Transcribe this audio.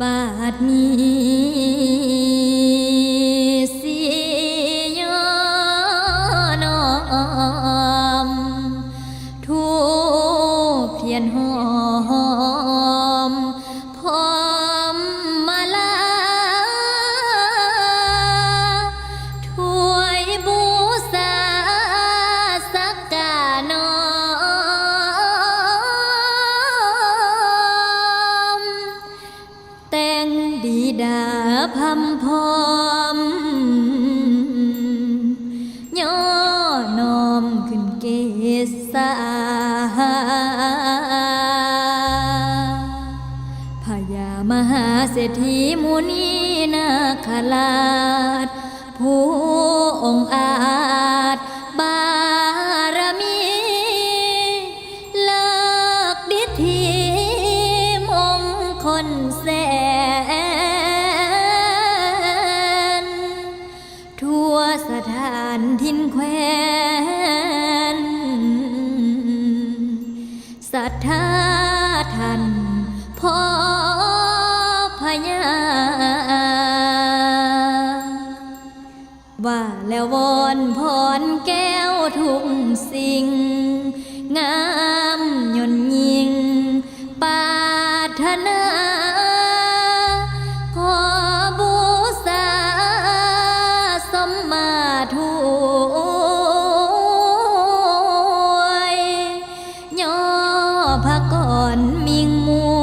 บาดนี้สิยอนอมทูบเทียนหอ ดาพำพร้อมย่อนอมขึ้นเกษาพญามหาเศรษฐีมุนีนาคราชผู้องอาจบารมีเลิกดิธีมงคลแส นทินแควนศรัทธาท่านพ่อพญาว่าแล้ววอนพรแก้วทุกสิ่งงาม พระก่อนมิงมว